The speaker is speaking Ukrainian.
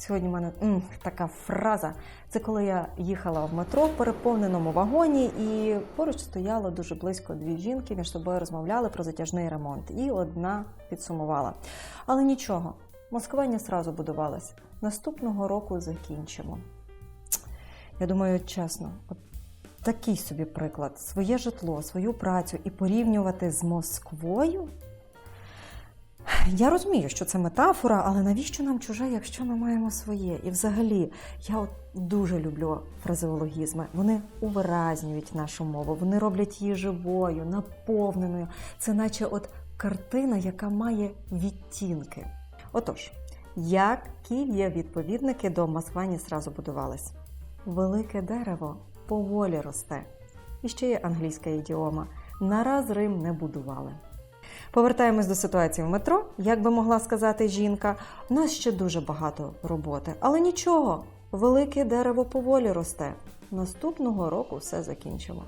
Сьогодні в мене м, така фраза. Це коли я їхала в метро в переповненому вагоні, і поруч стояло дуже близько дві жінки, між собою розмовляли про затяжний ремонт. І одна підсумувала. Але нічого, маскування сразу будувалось. Наступного року закінчимо. Я думаю, чесно, от такий собі приклад: своє житло, свою працю і порівнювати з Москвою. Я розумію, що це метафора, але навіщо нам чуже, якщо ми маємо своє? І взагалі, я от дуже люблю фразеологізми. Вони увиразнюють нашу мову, вони роблять її живою, наповненою. Це наче от картина, яка має відтінки. Отож, які є відповідники до Москвані сразу будувались? Велике дерево поволі росте. І ще є англійська ідіома: нараз Рим не будували. Повертаємось до ситуації в метро. Як би могла сказати жінка, у нас ще дуже багато роботи, але нічого, велике дерево поволі росте. Наступного року все закінчимо.